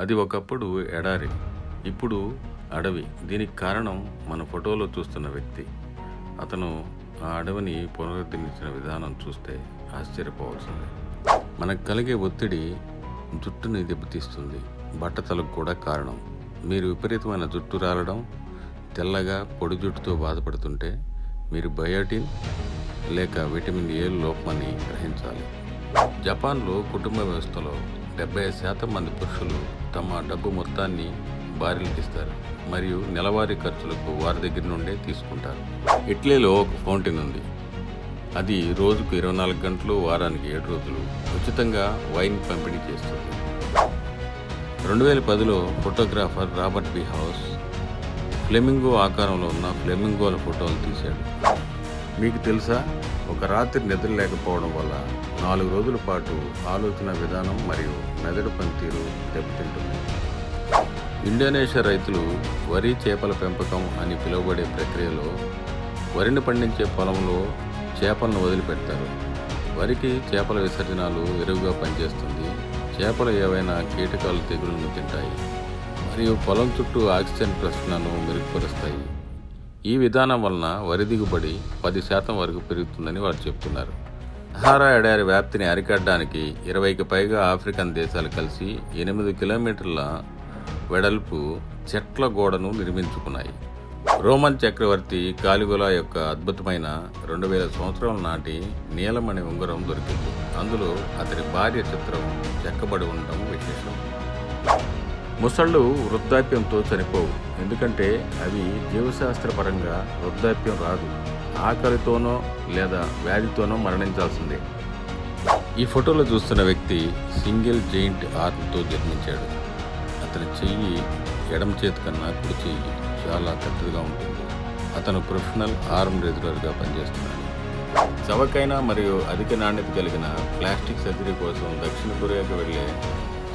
అది ఒకప్పుడు ఎడారి ఇప్పుడు అడవి. దీనికి కారణం మన ఫోటోలో చూస్తున్న వ్యక్తి. అతను ఆ అడవిని పునరుద్ధరించిన విధానం చూస్తే ఆశ్చర్యపోవాల్సిందే. మనకు కలిగే ఒత్తిడి జుట్టుని దెబ్బతీస్తుంది. బట్టతలకు కూడా కారణం. మీరు విపరీతమైన జుట్టు రాలడం తెల్లగా పొడి జుట్టుతో బాధపడుతుంటే మీరు బయోటిన్ లేక విటమిన్ ఏ లోపమని గ్రహించాలి. జపాన్లో కుటుంబ వ్యవస్థలో డెబ్బై శాతం మంది పురుషులు తమ డబ్బు మొత్తాన్ని భార్యలకు మరియు నెలవారీ ఖర్చులకు వారి దగ్గర నుండే తీసుకుంటారు. ఇటలీలో ఒక ఫౌంటైన్ ఉంది. అది రోజుకు ఇరవై నాలుగు గంటలు వారానికి ఏడు రోజులు ఉచితంగా వైన్ పంపిణీ చేస్తుంది. రెండు వేల పదిలో photographer Robert B Haas flamingo ఆకారంలో ఉన్న ఫ్లెమింగోల ఫోటోలు తీశాడు. మీకు తెలుసా? ఒక రాత్రి నిద్ర లేకపోవడం వల్ల నాలుగు రోజుల పాటు ఆలోచన విధానం మరియు మెదడు పనితీరు దెబ్బతింటుంది. ఇండోనేషియా రైతులు వరి చేపల పెంపకం అని పిలువబడే ప్రక్రియలో వరిని పండించే పొలంలో చేపలను వదిలిపెడతారు. వరికి చేపల విసర్జనాలు ఎరువుగా పనిచేస్తుంది. చేపలు ఏవైనా కీటకాలు తెగులను తింటాయి. మరియు పొలం చుట్టూ ఆక్సిజన్ ప్రశ్నను మెరుగుపరుస్తాయి. ఈ విధానం వలన వరి దిగుబడి పది శాతం వరకు పెరుగుతుందని వారు చెప్తున్నారు. సహారా ఎడారి వ్యాప్తిని అరికట్టడానికి ఇరవైకి పైగా ఆఫ్రికన్ దేశాలు కలిసి ఎనిమిది కిలోమీటర్ల వెడల్పు చెట్ల గోడను నిర్మించుకున్నాయి. రోమన్ చక్రవర్తి కాలిగులా యొక్క అద్భుతమైన రెండు వేల సంవత్సరాల నాటి నీలమణి ఉంగరం దొరికింది. అందులో అతని భార్య చిత్రం చెక్కబడి ఉండటం విశేషం. ముసళ్ళు వృద్ధాప్యంతో చనిపోవు. ఎందుకంటే అవి జీవశాస్త్రపరంగా వృద్ధాప్యం రాదు. ఆకలితోనో లేదా వ్యాధితోనో మరణించాల్సిందే. ఈ ఫోటోలో చూస్తున్న వ్యక్తి సింగిల్ జెయింట్ ఆర్మ్తో జన్మించాడు. అతని చెయ్యి ఎడమ చేతి కన్నా కుడి చెయ్యి చాలా పెద్దదిగా ఉంటుంది. అతను ప్రొఫెషనల్ ఆర్మ్ రెగ్యులర్గా పనిచేస్తున్నాడు. చవకైన మరియు అధిక నాణ్యత కలిగిన ప్లాస్టిక్ సర్జరీ కోసం దక్షిణ కొరియాకు వెళ్ళే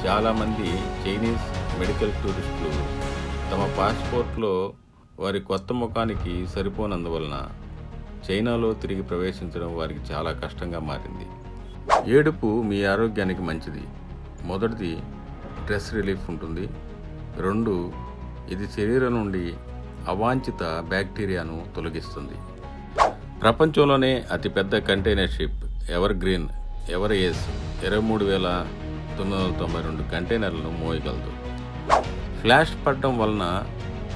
చాలామంది చైనీస్ మెడికల్ టూరిస్టులు తమ పాస్పోర్ట్లో వారి కొత్త ముఖానికి సరిపోనందువలన చైనాలో తిరిగి ప్రవేశించడం వారికి చాలా కష్టంగా మారింది. ఏడుపు మీ ఆరోగ్యానికి మంచిది. మొదటిది స్ట్రెస్ రిలీఫ్ ఉంటుంది. రెండు ఇది శరీరం నుండి అవాంఛిత బ్యాక్టీరియాను తొలగిస్తుంది. ప్రపంచంలోనే అతిపెద్ద container ship Evergreen Ever Ace ఇరవై మూడు వేల తొమ్మిది వందల తొంభై రెండు కంటైనర్లను మోయగలదు. ఫ్లాష్ పడడం వలన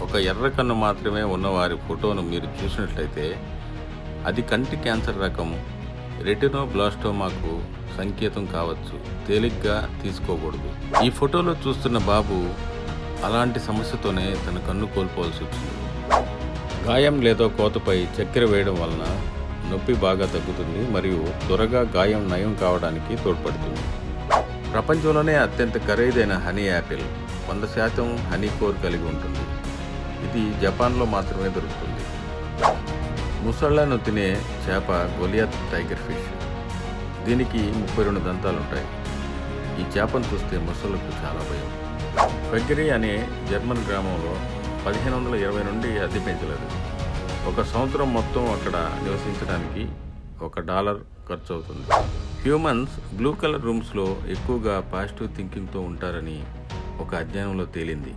ఒక ఎర్ర కన్ను మాత్రమే ఉన్న వారి ఫోటోను మీరు చూసినట్లయితే అది కంటి క్యాన్సర్ రకం రెటినోబ్లాస్టోమాకు సంకేతం కావచ్చు తేలిగ్గా తీసుకోకూడదు. ఈ ఫోటోలో చూస్తున్న బాబు అలాంటి సమస్యతోనే తన కన్ను కోల్పోవాల్సి వచ్చింది. గాయం లేదా కోతపై చక్కెర వేయడం వలన నొప్పి బాగా తగ్గుతుంది మరియు త్వరగా గాయం నయం కావడానికి తోడ్పడుతుంది. ప్రపంచంలోనే అత్యంత ఖరీదైన హనీ యాపిల్. వంద శాతం హనీ కోర్ కలిగి ఉంటుంది. ఇది జపాన్లో మాత్రమే దొరుకుతుంది. ముసళ్ళను తినే చేప గొలియాత్ టైగర్ ఫిష్. దీనికి ముప్పై రెండు దంతాలుంటాయి. ఈ చేపను చూస్తే ముసళ్ళకు చాలా భయం. ఫెగ్గరీ అనే జర్మన్ గ్రామంలో పదిహేను వందల ఇరవై నుండి అద్దె పెంచలేదు. ఒక సంవత్సరం మొత్తం అక్కడ నివసించడానికి ఒక డాలర్ ఖర్చు అవుతుంది హ్యూమన్స్ బ్లూ కలర్ రూమ్స్లో ఎక్కువగా పాజిటివ్ థింకింగ్తో ఉంటారని ఒక అధ్యయనంలో తేలింది.